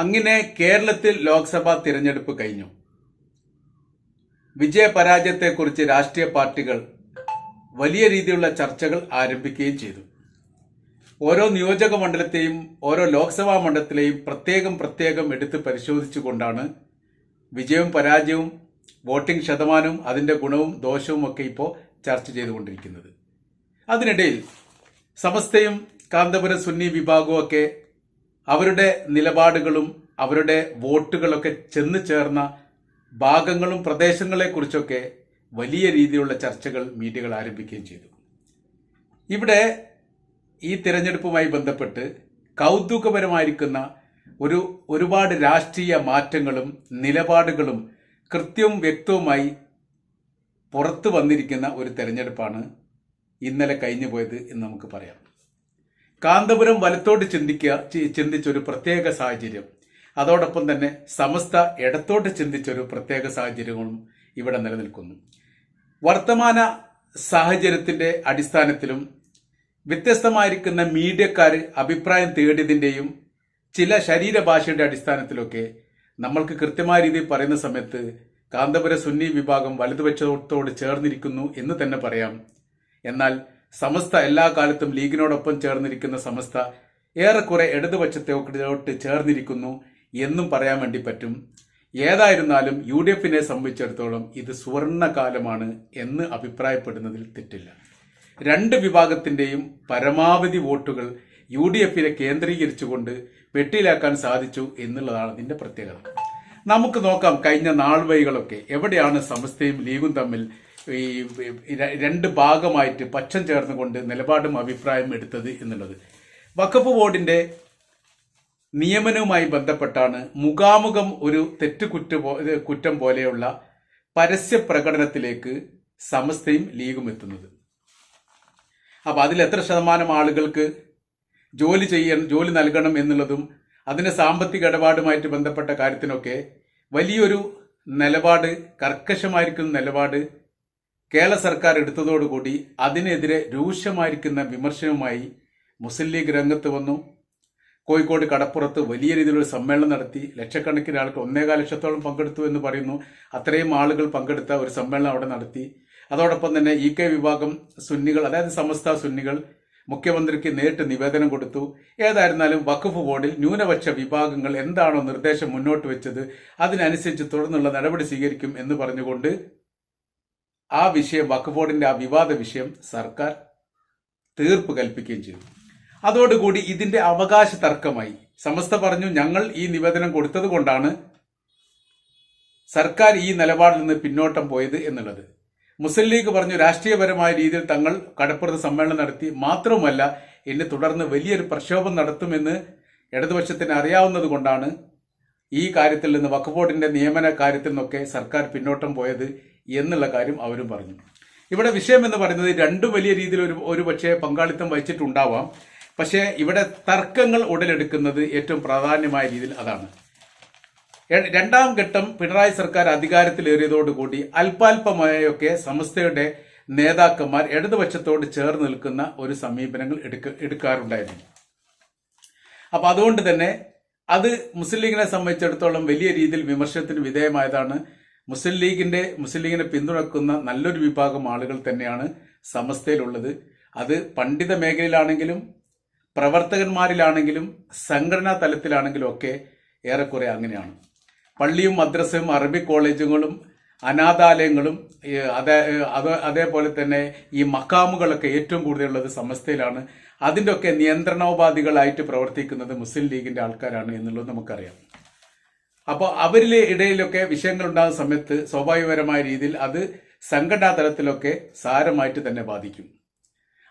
അങ്ങനെ കേരളത്തിൽ ലോക്സഭാ തിരഞ്ഞെടുപ്പ് കഴിഞ്ഞു. വിജയപരാജയത്തെക്കുറിച്ച് രാഷ്ട്രീയ പാർട്ടികൾ വലിയ രീതിയിലുള്ള ചർച്ചകൾ ആരംഭിക്കുകയും ചെയ്തു. ഓരോ നിയോജക മണ്ഡലത്തെയും ഓരോ ലോക്സഭാ മണ്ഡലത്തിലെയും പ്രത്യേകം പ്രത്യേകം എടുത്ത് പരിശോധിച്ചുകൊണ്ടാണ് വിജയവും പരാജയവും വോട്ടിംഗ് ശതമാനവും അതിന്റെ ഗുണവും ദോഷവും ഒക്കെ ഇപ്പോൾ ചർച്ച ചെയ്തുകൊണ്ടിരിക്കുന്നത്. അതിനിടയിൽ സമസ്തയും കാന്തപുരം സുന്നി വിഭാഗവും ഒക്കെ അവരുടെ നിലപാടുകളും അവരുടെ വോട്ടുകളൊക്കെ ചെന്ന് ചേർന്ന ഭാഗങ്ങളും പ്രദേശങ്ങളെക്കുറിച്ചൊക്കെ വലിയ രീതിയിലുള്ള ചർച്ചകൾ മീഡിയകൾ ആരംഭിക്കുകയും ചെയ്തു. ഇവിടെ ഈ തിരഞ്ഞെടുപ്പുമായി ബന്ധപ്പെട്ട് കൗതുകപരമായിരിക്കുന്ന ഒരു ഒരുപാട് രാഷ്ട്രീയ മാറ്റങ്ങളും നിലപാടുകളും കൃത്യവും വ്യക്തവുമായി പുറത്തു വന്നിരിക്കുന്ന ഒരു തെരഞ്ഞെടുപ്പാണ് ഇന്നലെ കഴിഞ്ഞു പോയത് എന്ന് നമുക്ക് പറയാം. കാന്തപുരം വലത്തോട്ട് ചിന്തിക്കുക ചിന്തിച്ചൊരു പ്രത്യേക സാഹചര്യം. അതോടൊപ്പം തന്നെ സമസ്ത ഇടത്തോട്ട് ചിന്തിച്ചൊരു പ്രത്യേക സാഹചര്യങ്ങളും ഇവിടെ നിലനിൽക്കുന്നു. വർത്തമാന സാഹചര്യത്തിന്റെ അടിസ്ഥാനത്തിലും വ്യത്യസ്തമായിരിക്കുന്ന മീഡിയക്കാർ അഭിപ്രായം തേടിയതിന്റെയും ചില ശരീരഭാഷയുടെ അടിസ്ഥാനത്തിലൊക്കെ നമ്മൾക്ക് കൃത്യമായ രീതിയിൽ പറയുന്ന സമയത്ത് കാന്തപുര സുന്നി വിഭാഗം വലതുപക്ഷത്തോട് ചേർന്നിരിക്കുന്നു എന്ന് തന്നെ പറയാം. എന്നാൽ സമസ്ത എല്ലാ കാലത്തും ലീഗിനോടൊപ്പം ചേർന്നിരിക്കുന്ന സമസ്ത ഏറെക്കുറെ ഇടതുപക്ഷത്തോട്ട് ചേർന്നിരിക്കുന്നു എന്നും പറയാൻ വേണ്ടി പറ്റും. ഏതായിരുന്നാലും യു ഡി എഫിനെ സംബന്ധിച്ചിടത്തോളം ഇത് സുവർണകാലമാണ് എന്ന് അഭിപ്രായപ്പെടുന്നതിൽ തെറ്റില്ല. രണ്ട് വിഭാഗത്തിന്റെയും പരമാവധി വോട്ടുകൾ യു ഡി എഫിനെ കേന്ദ്രീകരിച്ചുകൊണ്ട് വെട്ടിയിലാക്കാൻ സാധിച്ചു എന്നുള്ളതാണ് അതിന്റെ പ്രത്യേകത. നമുക്ക് നോക്കാം കഴിഞ്ഞ നാൾ വൈകളൊക്കെ എവിടെയാണ് സമസ്തയും ലീഗും തമ്മിൽ ഈ രണ്ട് ഭാഗമായിട്ട് പച്ചം ചേർന്നുകൊണ്ട് നിലപാടും അഭിപ്രായം എടുത്തത് എന്നുള്ളത്. വഖഫ് ബോർഡിന്റെ നിയമനവുമായി ബന്ധപ്പെട്ടാണ് മുഖാമുഖം ഒരു തെറ്റുകുറ്റ കുറ്റ കുറ്റം പോലെയുള്ള പരസ്യ പ്രകടനത്തിലേക്ക് സമസ്തയും ലീഗും എത്തുന്നത്. അപ്പോൾ അതിൽ എത്ര ശതമാനം ആളുകൾക്ക് ജോലി ചെയ്യാൻ ജോലി നൽകണം എന്നുള്ളതും അതിന്റെ സാമ്പത്തിക ഇടപാടുമായിട്ട് ബന്ധപ്പെട്ട കാര്യത്തിനൊക്കെ വലിയൊരു നിലപാട് കർക്കശമായിരിക്കുന്ന നിലപാട് കേരള സർക്കാർ എടുത്തതോടുകൂടി അതിനെതിരെ രൂക്ഷമായിരിക്കുന്ന വിമർശനവുമായി മുസ്ലിം ലീഗ് രംഗത്ത് വന്നു. കോഴിക്കോട് കടപ്പുറത്ത് വലിയ രീതിയിലുള്ള സമ്മേളനം നടത്തി. ലക്ഷക്കണക്കിന് ആൾക്ക് ഒന്നേകാൽ ലക്ഷത്തോളം പങ്കെടുത്തു എന്ന് പറയുന്നു. അത്രയും ആളുകൾ പങ്കെടുത്ത ഒരു സമ്മേളനം അവിടെ നടത്തി. അതോടൊപ്പം തന്നെ ഇ കെ വിഭാഗം സുന്നികൾ അതായത് സമസ്ത സുന്നികൾ മുഖ്യമന്ത്രിക്ക് നേരിട്ട് നിവേദനം കൊടുത്തു. ഏതായിരുന്നാലും വഖഫ് ബോർഡിൽ ന്യൂനപക്ഷ വിഭാഗങ്ങൾ എന്താണോ നിർദ്ദേശം മുന്നോട്ട് വെച്ചത് അതിനനുസരിച്ച് തുടർന്നുള്ള നടപടി സ്വീകരിക്കും എന്ന് പറഞ്ഞുകൊണ്ട് ആ വിഷയം വഖഫ് ബോർഡിന്റെ ആ വിവാദ വിഷയം സർക്കാർ തീർപ്പ് കൽപ്പിക്കുകയും ചെയ്തു. അതോടുകൂടി ഇതിന്റെ അവകാശ തർക്കമായി. സമസ്ത പറഞ്ഞു ഞങ്ങൾ ഈ നിവേദനം കൊടുത്തത് കൊണ്ടാണ് സർക്കാർ ഈ നിലപാടിൽ നിന്ന് പിന്നോട്ടം പോയത് എന്നുള്ളത്. മുസ്ലിം ലീഗ് പറഞ്ഞു രാഷ്ട്രീയപരമായ രീതിയിൽ തങ്ങൾ കടപ്പുറത്ത് സമ്മേളനം നടത്തി മാത്രവുമല്ല എന്നെ തുടർന്ന് വലിയൊരു പ്രക്ഷോഭം നടത്തുമെന്ന് ഇടതുപക്ഷത്തിന് അറിയാവുന്നത് കൊണ്ടാണ് ഈ കാര്യത്തിൽ നിന്ന് വഖഫ് ബോർഡിന്റെ നിയമന കാര്യത്തിൽ നിന്നൊക്കെ സർക്കാർ പിന്നോട്ടം പോയത് എന്നുള്ള കാര്യം അവരും പറഞ്ഞു. ഇവിടെ വിഷയം എന്ന് പറയുന്നത് രണ്ടും വലിയ രീതിയിൽ ഒരു ഒരു പക്ഷേ പങ്കാളിത്തം വഹിച്ചിട്ടുണ്ടാവാം. പക്ഷേ ഇവിടെ തർക്കങ്ങൾ ഉടലെടുക്കുന്നത് ഏറ്റവും പ്രാധാന്യമായ രീതിയിൽ അതാണ്. രണ്ടാം ഘട്ടം പിണറായി സർക്കാർ അധികാരത്തിലേറിയതോടുകൂടി അല്പാൽപമായൊക്കെ സമസ്തയുടെ നേതാക്കന്മാർ ഇടതുപക്ഷത്തോട് ചേർന്ന് നിൽക്കുന്ന ഒരു സമീപനങ്ങൾ എടുക്ക എടുക്കാറുണ്ടായിരുന്നു. അപ്പൊ അതുകൊണ്ട് തന്നെ അത് മുസ്ലിം ലീഗിനെ സംബന്ധിച്ചിടത്തോളം വലിയ രീതിയിൽ വിമർശനത്തിന് വിധേയമായതാണ്. മുസ്ലിം ലീഗിന്റെ മുസ്ലിം ലീഗിനെ പിന്തുണക്കുന്ന നല്ലൊരു വിഭാഗം ആളുകൾ തന്നെയാണ് സമസ്തയിലുള്ളത്. അത് പണ്ഡിത മേഖലയിലാണെങ്കിലും പ്രവർത്തകന്മാരിലാണെങ്കിലും സംഘടനാ തലത്തിലാണെങ്കിലും ഒക്കെ ഏറെക്കുറെ അങ്ങനെയാണ്. പള്ളിയും മദ്രസയും അറബി കോളേജുകളും അനാഥാലയങ്ങളും അതേ അതേപോലെ തന്നെ ഈ മക്കാമുകളൊക്കെ ഏറ്റവും കൂടുതലുള്ളത് സമസ്തയിലാണ്. അതിന്റെ ഒക്കെ നിയന്ത്രണോപാധികളായിട്ട് പ്രവർത്തിക്കുന്നത് മുസ്ലിം ലീഗിന്റെ ആൾക്കാരാണ് എന്നുള്ളത് നമുക്കറിയാം. അപ്പോൾ അവരിലെ ഇടയിലൊക്കെ വിഷയങ്ങൾ ഉണ്ടാകുന്ന സമയത്ത് സ്വാഭാവികപരമായ രീതിയിൽ അത് സംഘടനാ തലത്തിലൊക്കെ സാരമായിട്ട് തന്നെ ബാധിക്കും.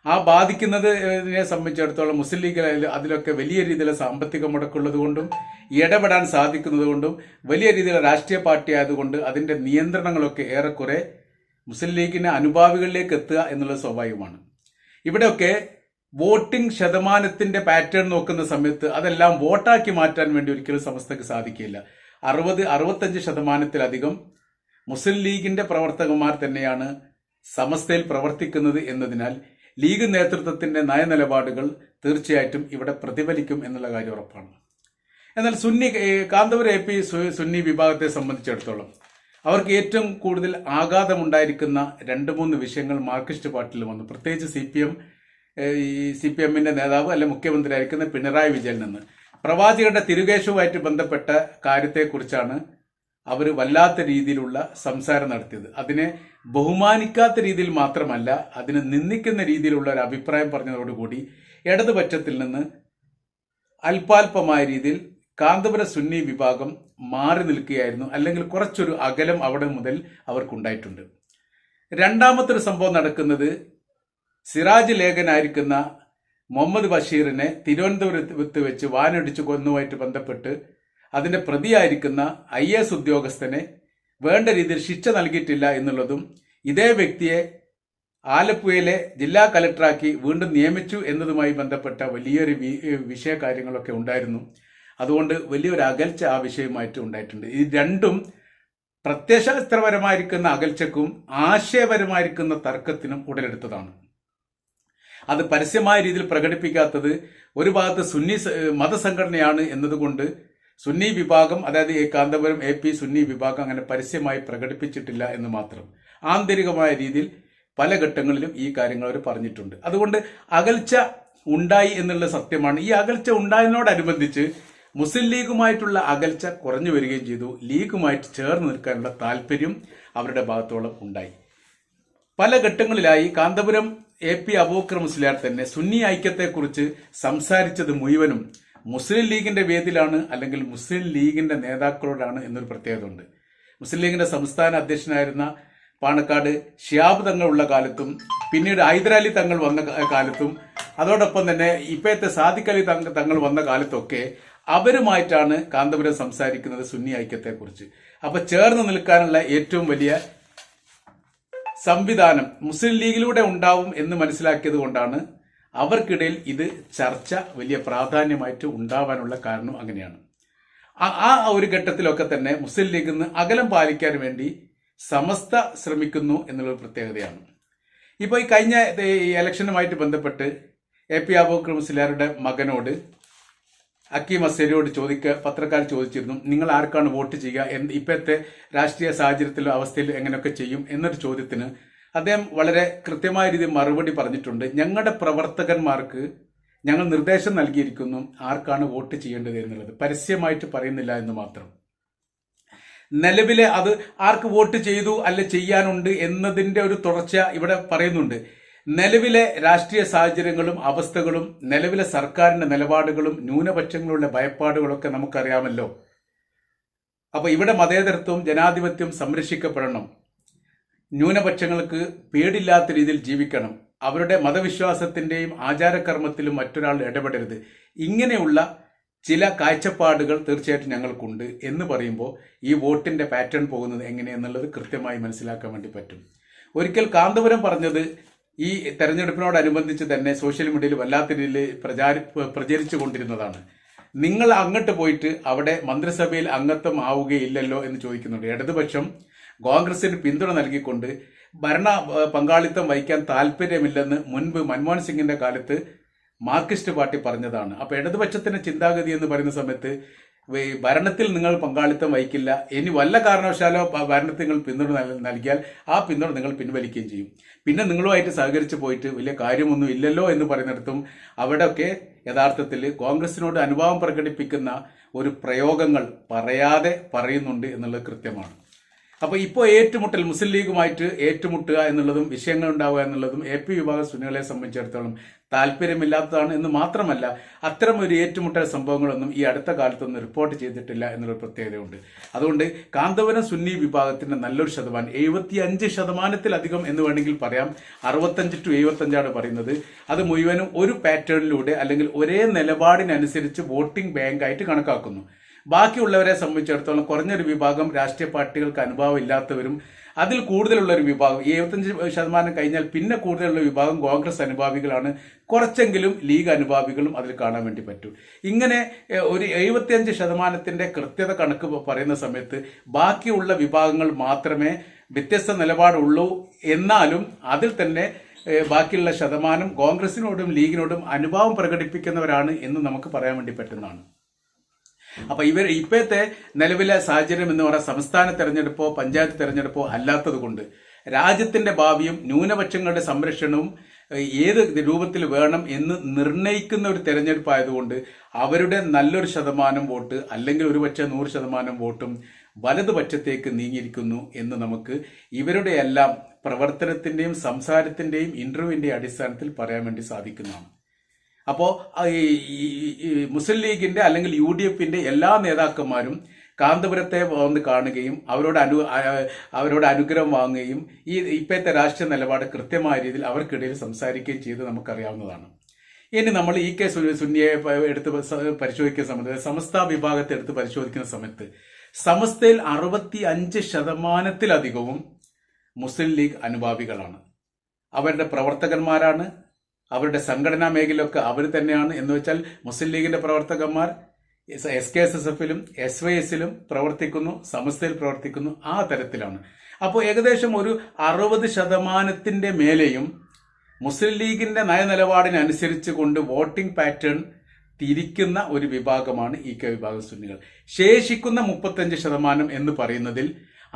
ആ ബാധിക്കുന്നതിനെ സംബന്ധിച്ചിടത്തോളം മുസ്ലിം ലീഗ് അതിലൊക്കെ വലിയ രീതിയിലുള്ള സാമ്പത്തിക മുടക്കുള്ളത് കൊണ്ടും ഇടപെടാൻ സാധിക്കുന്നത് കൊണ്ടും വലിയ രീതിയിലുള്ള രാഷ്ട്രീയ പാർട്ടി ആയതുകൊണ്ട് അതിന്റെ നിയന്ത്രണങ്ങളൊക്കെ ഏറെക്കുറെ മുസ്ലിം ലീഗിന് അനുഭാവികളിലേക്ക് എത്തുക എന്നുള്ളത് സ്വാഭാവികമാണ്. ഇവിടെയൊക്കെ വോട്ടിംഗ് ശതമാനത്തിന്റെ പാറ്റേൺ നോക്കുന്ന സമയത്ത് അതെല്ലാം വോട്ടാക്കി മാറ്റാൻ വേണ്ടി ഒരിക്കലും സമസ്തക്ക് സാധിക്കില്ല അറുപത് അറുപത്തഞ്ച് ശതമാനത്തിലധികം മുസ്ലിം ലീഗിന്റെ പ്രവർത്തകന്മാർ തന്നെയാണ് സമസ്തയിൽ പ്രവർത്തിക്കുന്നത് എന്നതിനാൽ ലീഗ് നേതൃത്വത്തിന്റെ നയനിലപാടുകൾ തീർച്ചയായിട്ടും ഇവിടെ പ്രതിഫലിക്കും എന്നുള്ള കാര്യം ഉറപ്പാണ്. എന്നാൽ സുന്നി കാന്തപുര എ പി സുന്നി വിഭാഗത്തെ സംബന്ധിച്ചിടത്തോളം അവർക്ക് ഏറ്റവും കൂടുതൽ ആഘാതമുണ്ടായിരിക്കുന്ന രണ്ട് മൂന്ന് വിഷയങ്ങൾ മാർക്സിസ്റ്റ് പാർട്ടിയിൽ വന്നു. പ്രത്യേകിച്ച് സി പി എം ഈ സി പി എമ്മിന്റെ നേതാവ് അല്ലെ മുഖ്യമന്ത്രിയായിരിക്കുന്ന പിണറായി വിജയൻ നിന്ന്. പ്രവാചകരുടെ തിരുകേശവുമായിട്ട് ബന്ധപ്പെട്ട കാര്യത്തെക്കുറിച്ചാണ് അവർ വല്ലാത്ത രീതിയിലുള്ള സംസാരം നടത്തിയത്. അതിനെ ബഹുമാനിക്കാത്ത രീതിയിൽ മാത്രമല്ല അതിനെ നിന്ദിക്കുന്ന രീതിയിലുള്ള ഒരു അഭിപ്രായം പറഞ്ഞതോടുകൂടി ഇടതുപക്ഷത്തിൽ നിന്ന് അല്പാൽപമായ രീതിയിൽ കാന്തപുര സുന്നി വിഭാഗം മാറി നിൽക്കുകയായിരുന്നു. അല്ലെങ്കിൽ കുറച്ചൊരു അകലം അവിടെ മുതൽ അവർക്കുണ്ടായിട്ടുണ്ട്. രണ്ടാമത്തെ ഒരു സംഭവം നടക്കുന്നത് സിറാജ് ലേഖനായിരിക്കുന്ന മുഹമ്മദ് ബഷീറിനെ തിരുവനന്തപുരത്ത് വെച്ച് വാനടിച്ചു കൊന്നുമായിട്ട് ബന്ധപ്പെട്ട് അതിന്റെ പ്രതിയായിരിക്കുന്ന ഐ എസ് ഉദ്യോഗസ്ഥനെ വേണ്ട രീതിയിൽ ശിക്ഷ നൽകിയിട്ടില്ല എന്നുള്ളതും ഇതേ വ്യക്തിയെ ആലപ്പുഴയിലെ ജില്ലാ കലക്ടറാക്കി വീണ്ടും നിയമിച്ചു എന്നതുമായി ബന്ധപ്പെട്ട വലിയൊരു വിഷയ കാര്യങ്ങളൊക്കെ ഉണ്ടായിരുന്നു. അതുകൊണ്ട് വലിയൊരു അകൽച്ച ആ വിഷയമായിട്ട് ഉണ്ടായിട്ടുണ്ട്. ഈ രണ്ടും പ്രത്യശാസ്ത്രപരമായിരിക്കുന്ന അകൽച്ചക്കും ആശയപരമായിരിക്കുന്ന തർക്കത്തിനും ഉടലെടുത്തതാണ്. അത് പരസ്യമായ രീതിയിൽ പ്രകടിപ്പിക്കാത്തത് ഒരു ഭാഗത്ത് സുന്നി മതസംഘടനയാണ് എന്നതുകൊണ്ട് സുന്നി വിഭാഗം അതായത് കാന്തപുരം എ പി സുന്നി വിഭാഗം അങ്ങനെ പരസ്യമായി പ്രകടിപ്പിച്ചിട്ടില്ല എന്ന് മാത്രം. ആന്തരികമായ രീതിയിൽ പല ഘട്ടങ്ങളിലും ഈ കാര്യങ്ങൾ അവർ പറഞ്ഞിട്ടുണ്ട്. അതുകൊണ്ട് അകൽച്ച ഉണ്ടായി എന്നുള്ള സത്യമാണ്. ഈ അകൽച്ച ഉണ്ടായതിനോടനുബന്ധിച്ച് മുസ്ലിം ലീഗുമായിട്ടുള്ള അകൽച്ച കുറഞ്ഞു വരികയും ചെയ്തു. ലീഗുമായിട്ട് ചേർന്ന് നിൽക്കാനുള്ള താല്പര്യം അവരുടെ ഭാഗത്തോളം ഉണ്ടായി. പല ഘട്ടങ്ങളിലായി കാന്തപുരം എ പി അബൂക്കർ മുസ്ലിയാർ തന്നെ സുന്നി ഐക്യത്തെക്കുറിച്ച് സംസാരിച്ചത് മുഴുവനും മുസ്ലിം ലീഗിന്റെ വേദിയിലാണ് അല്ലെങ്കിൽ മുസ്ലിം ലീഗിന്റെ നേതാക്കളോടാണ് എന്നൊരു പ്രത്യേകത ഉണ്ട്. മുസ്ലിം ലീഗിന്റെ സംസ്ഥാന അധ്യക്ഷനായിരുന്ന പാണക്കാട് ഷിയാബ് തങ്ങൾ ഉള്ള കാലത്തും പിന്നീട് ഹൈദരാലി തങ്ങൾ വന്ന കാലത്തും അതോടൊപ്പം തന്നെ ഇപ്പോഴത്തെ സാദിഖ് അലി തങ്ങൾ വന്ന കാലത്തൊക്കെ അവരുമായിട്ടാണ് കാന്തപുരം സംസാരിക്കുന്നത് സുന്നി ഐക്യത്തെക്കുറിച്ച്. അപ്പൊ ചേർന്ന് നിൽക്കാനുള്ള ഏറ്റവും വലിയ സംവിധാനം മുസ്ലിം ലീഗിലൂടെ ഉണ്ടാവും എന്ന് മനസ്സിലാക്കിയത് കൊണ്ടാണ് അവർക്കിടയിൽ ഇത് ചർച്ച വലിയ പ്രാധാന്യമായിട്ട് ഉണ്ടാവാനുള്ള കാരണം അങ്ങനെയാണ്. ആ- ഒരു ഘട്ടത്തിലൊക്കെ തന്നെ മുസ്ലിം ലീഗിൽ നിന്ന് അകലം പാലിക്കാൻ വേണ്ടി സമസ്ത ശ്രമിക്കുന്നു എന്നുള്ള പ്രത്യേകതയാണ്. ഇപ്പോൾ ഈ കഴിഞ്ഞ ഈ ഇലക്ഷനുമായിട്ട് ബന്ധപ്പെട്ട് എ പി അബൂക്കർ മുസ്ലിയാരുടെ മകനോട് അക്കീം അസേരിയോട് ചോദിക്ക പത്രക്കാർ ചോദിച്ചിരുന്നു നിങ്ങൾ ആർക്കാണ് വോട്ട് ചെയ്യുക? എന്ത് ഇപ്പോഴത്തെ രാഷ്ട്രീയ സാഹചര്യത്തിലും അവസ്ഥയിലും എങ്ങനെയൊക്കെ ചെയ്യും? എന്നൊരു ചോദ്യത്തിന് അദ്ദേഹം വളരെ കൃത്യമായ രീതിയിൽ മറുപടി പറഞ്ഞിട്ടുണ്ട്. ഞങ്ങളുടെ പ്രവർത്തകന്മാർക്ക് ഞങ്ങൾ നിർദ്ദേശം നൽകിയിരിക്കുന്നു ആർക്കാണ് വോട്ട് ചെയ്യേണ്ടത് എന്നുള്ളത്. പരസ്യമായിട്ട് പറയുന്നില്ല എന്ന് മാത്രം. നിലവിലെ അത് ആർക്ക് വോട്ട് ചെയ്തു അല്ലെ ചെയ്യാനുണ്ട് എന്നതിന്റെ ഒരു തുടർച്ച ഇവിടെ പറയുന്നുണ്ട്. നിലവിലെ രാഷ്ട്രീയ സാഹചര്യങ്ങളും അവസ്ഥകളും നിലവിലെ സർക്കാരിന്റെ നിലപാടുകളും ന്യൂനപക്ഷങ്ങളുടെ ഭയപ്പാടുകളൊക്കെ നമുക്കറിയാമല്ലോ. അപ്പൊ ഇവിടെ മതേതരത്വം ജനാധിപത്യം സംരക്ഷിക്കപ്പെടണം. ന്യൂനപക്ഷങ്ങൾക്ക് പേടില്ലാത്ത രീതിയിൽ ജീവിക്കണം. അവരുടെ മതവിശ്വാസത്തിന്റെയും ആചാരകർമ്മത്തിലും മറ്റൊരാൾ ഇടപെടരുത്. ഇങ്ങനെയുള്ള ചില കാഴ്ചപ്പാടുകൾ തീർച്ചയായിട്ടും ഞങ്ങൾക്കുണ്ട് എന്ന് പറയുമ്പോൾ ഈ വോട്ടിന്റെ പാറ്റേൺ പോകുന്നത് എങ്ങനെയെന്നുള്ളത് കൃത്യമായി മനസ്സിലാക്കാൻ വേണ്ടി പറ്റും. ഒരിക്കൽ കാന്തപുരം പറഞ്ഞത് ഈ തെരഞ്ഞെടുപ്പിനോടനുബന്ധിച്ച് തന്നെ സോഷ്യൽ മീഡിയയിൽ വല്ലാത്ത രീതിയിൽ പ്രചാരി പ്രചരിച്ചു കൊണ്ടിരുന്നതാണ്. നിങ്ങൾ അങ്ങോട്ട് പോയിട്ട് അവിടെ മന്ത്രിസഭയിൽ അംഗത്വം ആവുകയില്ലല്ലോ എന്ന് ചോദിക്കുന്നുണ്ട്. ഇടതുപക്ഷം കോൺഗ്രസിന് പിന്തുണ നൽകിക്കൊണ്ട് ഭരണ പങ്കാളിത്തം വഹിക്കാൻ താല്പര്യമില്ലെന്ന് മുൻപ് മൻമോഹൻ സിംഗിന്റെ കാലത്ത് മാർക്സിസ്റ്റ് പാർട്ടി പറഞ്ഞതാണ്. അപ്പൊ ഇടതുപക്ഷത്തിന്റെ ചിന്താഗതി എന്ന് പറയുന്ന സമയത്ത് ഭരണത്തിൽ നിങ്ങൾ പങ്കാളിത്തം വഹിക്കില്ല. ഇനി വല്ല കാരണവശാലോ ഭരണത്തിൽ നിങ്ങൾ പിന്തുണ നൽകിയാൽ ആ പിന്തുണ നിങ്ങൾ പിൻവലിക്കുകയും ചെയ്യും. പിന്നെ നിങ്ങളുമായിട്ട് സഹകരിച്ച് പോയിട്ട് വലിയ കാര്യമൊന്നും ഇല്ലല്ലോ എന്ന് പറയുന്നിടത്തും അവിടെയൊക്കെ യഥാർത്ഥത്തിൽ കോൺഗ്രസിനോട് അനുഭാവം പ്രകടിപ്പിക്കുന്ന ഒരു പ്രയോഗങ്ങൾ പറയാതെ പറയുന്നുണ്ട് എന്നുള്ളത് കൃത്യമാണ്. അപ്പൊ ഇപ്പോൾ ഏറ്റുമുട്ടൽ മുസ്ലിം ലീഗുമായിട്ട് ഏറ്റുമുട്ടുക എന്നുള്ളതും വിഷയങ്ങൾ ഉണ്ടാവുക എന്നുള്ളതും എ പി വിഭാഗ സുന്നികളെ സംബന്ധിച്ചിടത്തോളം താല്പര്യമില്ലാത്തതാണ് എന്ന് മാത്രമല്ല അത്തരം ഒരു ഏറ്റുമുട്ടൽ സംഭവങ്ങളൊന്നും ഈ അടുത്ത കാലത്തൊന്നും റിപ്പോർട്ട് ചെയ്തിട്ടില്ല എന്നുള്ള പ്രത്യേകതയുണ്ട്. അതുകൊണ്ട് കാന്തപുരം സുന്നി വിഭാഗത്തിന്റെ നല്ലൊരു ശതമാനം എഴുപത്തി അഞ്ച് ശതമാനത്തിലധികം എന്ന് വേണമെങ്കിൽ പറയാം. അറുപത്തഞ്ച് ടു എഴുപത്തഞ്ചാണ് പറയുന്നത്. അത് മുഴുവനും ഒരു പാറ്റേണിലൂടെ അല്ലെങ്കിൽ ഒരേ നിലപാടിനനുസരിച്ച് വോട്ടിംഗ് ബാങ്കായിട്ട് കണക്കാക്കുന്നു. ബാക്കിയുള്ളവരെ സംബന്ധിച്ചിടത്തോളം കുറഞ്ഞൊരു വിഭാഗം രാഷ്ട്രീയ പാർട്ടികൾക്ക് അനുഭവം ഇല്ലാത്തവരും അതിൽ കൂടുതലുള്ള ഒരു വിഭാഗം എഴുപത്തഞ്ച് ശതമാനം കഴിഞ്ഞാൽ പിന്നെ കൂടുതലുള്ള വിഭാഗം കോൺഗ്രസ് അനുഭാവികളാണ്. കുറച്ചെങ്കിലും ലീഗ് അനുഭാവികളും അതിൽ കാണാൻ വേണ്ടി പറ്റും. ഇങ്ങനെ ഒരു എഴുപത്തിയഞ്ച് ശതമാനത്തിന്റെ കൃത്യത കണക്ക് പറയുന്ന സമയത്ത് ബാക്കിയുള്ള വിഭാഗങ്ങൾ മാത്രമേ വ്യത്യസ്ത നിലപാടുള്ളൂ എന്നാലും അതിൽ തന്നെ ബാക്കിയുള്ള ശതമാനം കോൺഗ്രസിനോടും ലീഗിനോടും അനുഭാവം പ്രകടിപ്പിക്കുന്നവരാണ് എന്ന് നമുക്ക് പറയാൻ വേണ്ടി പറ്റുന്നതാണ്. അപ്പൊ ഇവർ ഇപ്പോഴത്തെ നിലവിലെ സാഹചര്യം എന്ന് പറയുന്ന സംസ്ഥാന തെരഞ്ഞെടുപ്പോ പഞ്ചായത്ത് തെരഞ്ഞെടുപ്പോ അല്ലാത്തത് കൊണ്ട് രാജ്യത്തിന്റെ ഭാവിയും ന്യൂനപക്ഷങ്ങളുടെ സംരക്ഷണവും ഏത് രൂപത്തിൽ വേണം എന്ന് നിർണയിക്കുന്ന ഒരു തെരഞ്ഞെടുപ്പായതുകൊണ്ട് അവരുടെ നല്ലൊരു ശതമാനം വോട്ട് അല്ലെങ്കിൽ ഒരുപക്ഷെ നൂറ് ശതമാനം വോട്ടും വലതുപക്ഷത്തേക്ക് നീങ്ങിയിരിക്കുന്നു എന്ന് നമുക്ക് ഇവരുടെ എല്ലാം പ്രവർത്തനത്തിന്റെയും സംസാരത്തിന്റെയും ഇന്റർവ്യൂവിന്റെയും അടിസ്ഥാനത്തിൽ പറയാൻ വേണ്ടി സാധിക്കുന്നതാണ്. അപ്പോൾ മുസ്ലിം ലീഗിന്റെ അല്ലെങ്കിൽ യു ഡി എഫിന്റെ എല്ലാ നേതാക്കന്മാരും കാന്തപുരത്തെ വന്ന് കാണുകയും അവരോട് അനു അവരോട് അനുഗ്രഹം വാങ്ങുകയും ഈ ഇപ്പോഴത്തെ രാഷ്ട്രീയ നിലപാട് കൃത്യമായ രീതിയിൽ അവർക്കിടയിൽ സംസാരിക്കുകയും ചെയ്ത് നമുക്കറിയാവുന്നതാണ്. ഇനി നമ്മൾ ഇ കെ സുന്നിയെ എടുത്ത് പരിശോധിക്കുന്ന സമയത്ത് സമസ്ത വിഭാഗത്തെ എടുത്ത് പരിശോധിക്കുന്ന സമയത്ത് സമസ്തയിൽ അറുപത്തി അഞ്ച് ശതമാനത്തിലധികവും മുസ്ലിം ലീഗ് അനുഭാവികളാണ്. അവരുടെ പ്രവർത്തകന്മാരാണ് അവരുടെ സംഘടനാ മേഖലയൊക്കെ അവർ തന്നെയാണ്. എന്ന് വെച്ചാൽ മുസ്ലിം ലീഗിന്റെ പ്രവർത്തകന്മാർ എസ് കെ എസ് എസ് എഫിലും എസ് വൈ എസിലും പ്രവർത്തിക്കുന്നു സമസ്തയിൽ പ്രവർത്തിക്കുന്നു ആ തരത്തിലാണ്. അപ്പോൾ ഏകദേശം ഒരു അറുപത് ശതമാനത്തിന്റെ മേലെയും മുസ്ലിം ലീഗിന്റെ നയനിലപാടിനനുസരിച്ച് കൊണ്ട് വോട്ടിംഗ് പാറ്റേൺ തിരിക്കുന്ന ഒരു വിഭാഗമാണ് ഈ കെ വിഭാഗം സുന്നികൾ. ശേഷിക്കുന്ന മുപ്പത്തഞ്ച് ശതമാനം എന്ന് പറയുന്നതിൽ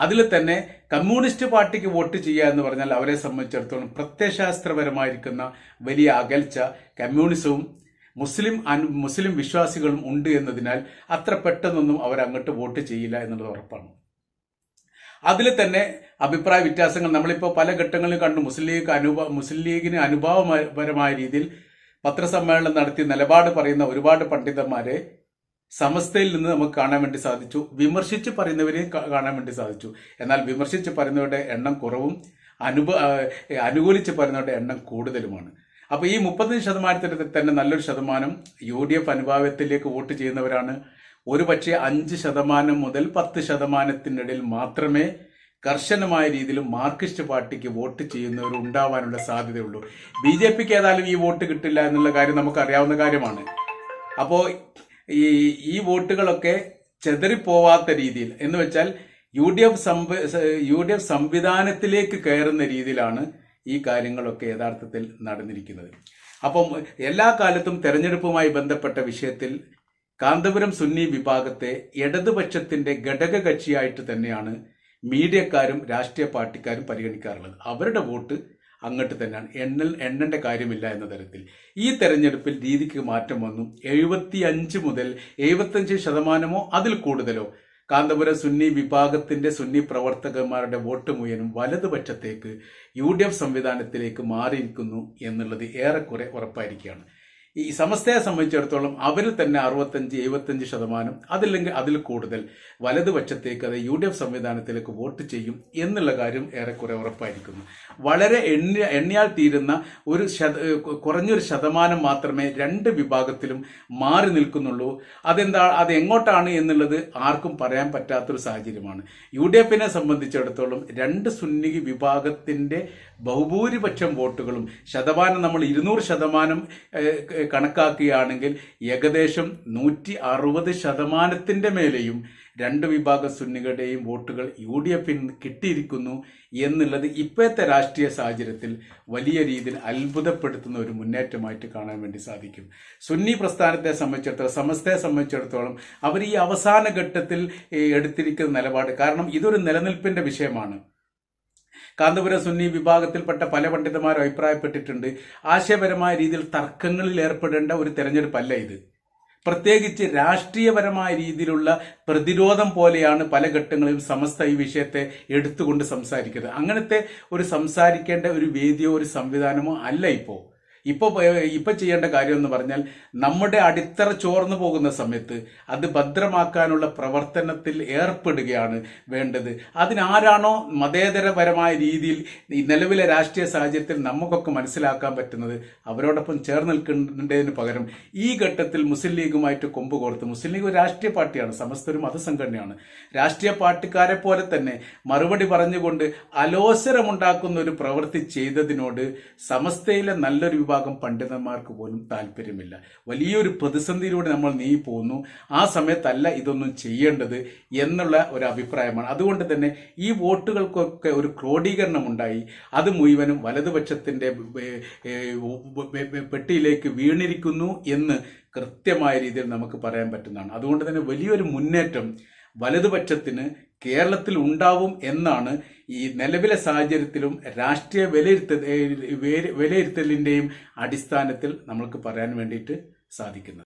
അതിൽ തന്നെ കമ്മ്യൂണിസ്റ്റ് പാർട്ടിക്ക് വോട്ട് ചെയ്യുക എന്ന് പറഞ്ഞാൽ അവരെ സംബന്ധിച്ചിടത്തോളം പ്രത്യയശാസ്ത്രപരമായിരിക്കുന്ന വലിയ അകൽച്ച കമ്മ്യൂണിസവും മുസ്ലിം മുസ്ലിം വിശ്വാസികളും ഉണ്ട് എന്നതിനാൽ അത്ര പെട്ടെന്നൊന്നും അവർ അങ്ങോട്ട് വോട്ട് ചെയ്യില്ല എന്നുള്ളത് ഉറപ്പാണ്. അതിൽ തന്നെ അഭിപ്രായ വ്യത്യാസങ്ങൾ നമ്മളിപ്പോൾ പല ഘട്ടങ്ങളിലും കണ്ടു. മുസ്ലിം ലീഗ് അനുഭവ മുസ്ലിം ലീഗിന് അനുഭാവപരമായ രീതിയിൽ പത്രസമ്മേളനം നടത്തി നിലപാട് പറയുന്ന ഒരുപാട് പണ്ഡിതന്മാരെ സമസ്തയിൽ നിന്ന് നമുക്ക് കാണാൻ വേണ്ടി സാധിച്ചു. വിമർശിച്ച് പറയുന്നവരെയും കാണാൻ വേണ്ടി സാധിച്ചു. എന്നാൽ വിമർശിച്ച് പറയുന്നവരുടെ എണ്ണം കുറവും അനുഭ അനുകൂലിച്ച് പറയുന്നവരുടെ എണ്ണം കൂടുതലുമാണ്. അപ്പോൾ ഈ മുപ്പത്തഞ്ച് ശതമാനത്തിന്റെ തന്നെ നല്ലൊരു ശതമാനം യു ഡി എഫ് അനുഭാവത്തിലേക്ക് വോട്ട് ചെയ്യുന്നവരാണ്. ഒരു പക്ഷേ അഞ്ച് ശതമാനം മുതൽ പത്ത് ശതമാനത്തിനിടയിൽ മാത്രമേ കർശനമായ രീതിയിൽ മാർക്സിസ്റ്റ് പാർട്ടിക്ക് വോട്ട് ചെയ്യുന്നവർ ഉണ്ടാവാനുള്ള സാധ്യതയുള്ളൂ. ബി ജെ പിക്ക് ഏതായാലും ഈ വോട്ട് കിട്ടില്ല എന്നുള്ള കാര്യം നമുക്ക് അറിയാവുന്ന കാര്യമാണ്. അപ്പോൾ ഈ ഈ വോട്ടുകളൊക്കെ ചെതറിപ്പോവാത്ത രീതിയിൽ. എന്ന് വെച്ചാൽ യു ഡി എഫ് സംവി യു ഡി എഫ് സംവിധാനത്തിലേക്ക് കയറുന്ന രീതിയിലാണ് ഈ കാര്യങ്ങളൊക്കെ യഥാർത്ഥത്തിൽ നടന്നിരിക്കുന്നത്. അപ്പം എല്ലാ കാലത്തും തെരഞ്ഞെടുപ്പുമായി ബന്ധപ്പെട്ട വിഷയത്തിൽ കാന്തപുരം സുന്നി വിഭാഗത്തെ ഇടതുപക്ഷത്തിന്റെ ഘടക കക്ഷിയായിട്ട് തന്നെയാണ് മീഡിയക്കാരും രാഷ്ട്രീയ പാർട്ടിക്കാരും പരിഗണിക്കാറുള്ളത്. അവരുടെ വോട്ട് അങ്ങോട്ട് തന്നെയാണ്. എണ്ണൽ എണ്ണേണ്ട കാര്യമില്ല എന്ന തരത്തിൽ. ഈ തെരഞ്ഞെടുപ്പിൽ രീതിക്ക് മാറ്റം വന്നു. എഴുപത്തി അഞ്ച് മുതൽ എഴുപത്തഞ്ച് ശതമാനമോ അതിൽ കൂടുതലോ. കാന്തപുരം സുന്നി വിഭാഗത്തിന്റെ സുന്നി പ്രവർത്തകന്മാരുടെ വോട്ട് മുയനും വലതുപക്ഷത്തേക്ക് യു ഡി എഫ് സംവിധാനത്തിലേക്ക് മാറിയിരിക്കുന്നു എന്നുള്ളത് ഏറെക്കുറെ ഉറപ്പായിരിക്കുകയാണ്. ഈ സമസ്തയെ സംബന്ധിച്ചിടത്തോളം അവരിൽ തന്നെ അറുപത്തഞ്ച് എഴുപത്തഞ്ച് ശതമാനം അതില്ലെങ്കിൽ അതിൽ കൂടുതൽ വലതുപക്ഷത്തേക്ക് അത് യു ഡി എഫ് സംവിധാനത്തിലേക്ക് വോട്ട് ചെയ്യും എന്നുള്ള കാര്യം ഏറെക്കുറെ ഉറപ്പായിരിക്കുന്നു. വളരെ എണ്ണ എണ്ണിയാൽ തീരുന്ന ഒരു ശത കുറഞ്ഞൊരു ശതമാനം മാത്രമേ രണ്ട് വിഭാഗത്തിലും മാറി നിൽക്കുന്നുള്ളൂ. അതെന്താ അത് എങ്ങോട്ടാണ് എന്നുള്ളത് ആർക്കും പറയാൻ പറ്റാത്തൊരു സാഹചര്യമാണ്. യു ഡി എഫിനെ സംബന്ധിച്ചിടത്തോളം രണ്ട് സുന്നി വിഭാഗത്തിന്റെ ബഹുഭൂരിപക്ഷം വോട്ടുകളും ശതമാനം നമ്മൾ ഇരുന്നൂറ് ശതമാനം കണക്കാക്കുകയാണെങ്കിൽ ഏകദേശം നൂറ്റി അറുപത് ശതമാനത്തിന്റെ മേലെയും രണ്ട് വിഭാഗ സുന്നികളുടെയും വോട്ടുകൾ യു ഡി എഫിന് കിട്ടിയിരിക്കുന്നു എന്നുള്ളത് ഇപ്പോഴത്തെ രാഷ്ട്രീയ സാഹചര്യത്തിൽ വലിയ രീതിയിൽ അത്ഭുതപ്പെടുത്തുന്ന ഒരു മുന്നേറ്റമായിട്ട് കാണാൻ വേണ്ടി സാധിക്കും. സുന്നി പ്രസ്ഥാനത്തെ സംബന്ധിച്ചിടത്തോളം സമസ്തയെ സംബന്ധിച്ചിടത്തോളം അവർ ഈ അവസാന ഘട്ടത്തിൽ എടുത്തിരിക്കുന്ന നിലപാട് കാരണം ഇതൊരു നിലനിൽപ്പിന്റെ വിഷയമാണ്. കാന്തപുരം സുന്നി വിഭാഗത്തിൽപ്പെട്ട പല പണ്ഡിതന്മാരും അഭിപ്രായപ്പെട്ടിട്ടുണ്ട്. ആശയപരമായ രീതിയിൽ തർക്കങ്ങളിൽ ഏർപ്പെടേണ്ട ഒരു തെരഞ്ഞെടുപ്പല്ല ഇത്. പ്രത്യേകിച്ച് രാഷ്ട്രീയപരമായ രീതിയിലുള്ള പ്രതിരോധം പോലെയാണ് പല ഘട്ടങ്ങളിലും സമസ്ത ഈ വിഷയത്തെ എടുത്തുകൊണ്ട് സംസാരിക്കുന്നത്. അങ്ങനത്തെ ഒരു സംസാരിക്കേണ്ട ഒരു വേദിയോ ഒരു സംവിധാനമോ അല്ല ഇപ്പോൾ ഇപ്പൊ ഇപ്പൊ ചെയ്യേണ്ട കാര്യം എന്ന് പറഞ്ഞാൽ നമ്മുടെ അടിത്തറ ചോർന്നു പോകുന്ന സമയത്ത് അത് ഭദ്രമാക്കാനുള്ള പ്രവർത്തനത്തിൽ ഏർപ്പെടുകയാണ് വേണ്ടത്. അതിനാരാണോ മതേതരപരമായ രീതിയിൽ നിലവിലെ രാഷ്ട്രീയ സാഹചര്യത്തിൽ നമുക്കൊക്കെ മനസ്സിലാക്കാൻ പറ്റുന്നത്? അവരോടൊപ്പം ചേർന്ന് നിൽക്കേണ്ടതിന് പകരം ഈ ഘട്ടത്തിൽ മുസ്ലിം ലീഗുമായിട്ട് കൊമ്പ് കോർത്ത് മുസ്ലിം ലീഗ് ഒരു രാഷ്ട്രീയ പാർട്ടിയാണ് സമസ്ത ഒരു മതസംഘടനയാണ്. രാഷ്ട്രീയ പാർട്ടിക്കാരെ പോലെ തന്നെ മറുപടി പറഞ്ഞുകൊണ്ട് അലോസരമുണ്ടാക്കുന്ന ഒരു പ്രവൃത്തി ചെയ്തതിനോട് സമസ്തയിലെ നല്ലൊരു വിഭാഗം പണ്ഡിതന്മാർക്ക് പോലും താല്പര്യമില്ല. വലിയൊരു പ്രതിസന്ധിയിലൂടെ നമ്മൾ നീ പോകുന്നു. ആ സമയത്തല്ല ഇതൊന്നും ചെയ്യേണ്ടത് എന്നുള്ള ഒരു അഭിപ്രായമാണ്. അതുകൊണ്ട് തന്നെ ഈ വോട്ടുകൾക്കൊക്കെ ഒരു ക്രോഡീകരണം ഉണ്ടായി അത് മുഴുവനും ഏ, പെട്ടിയിലേക്ക് വീണിരിക്കുന്നു എന്ന് കൃത്യമായ രീതിയിൽ നമുക്ക് പറയാൻ പറ്റുന്നതാണ്. അതുകൊണ്ട് തന്നെ വലിയൊരു മുന്നേറ്റം വലതുപക്ഷത്തിന് കേരളത്തിൽ ഉണ്ടാവും എന്നാണ് ഈ നിലവിലെ സാഹചര്യത്തിലും രാഷ്ട്രീയ വിലയിരുത്ത വിലയിരുത്തലിന്റെയും അടിസ്ഥാനത്തിൽ നമ്മൾക്ക് പറയാൻ വേണ്ടിയിട്ട് സാധിക്കുന്നത്.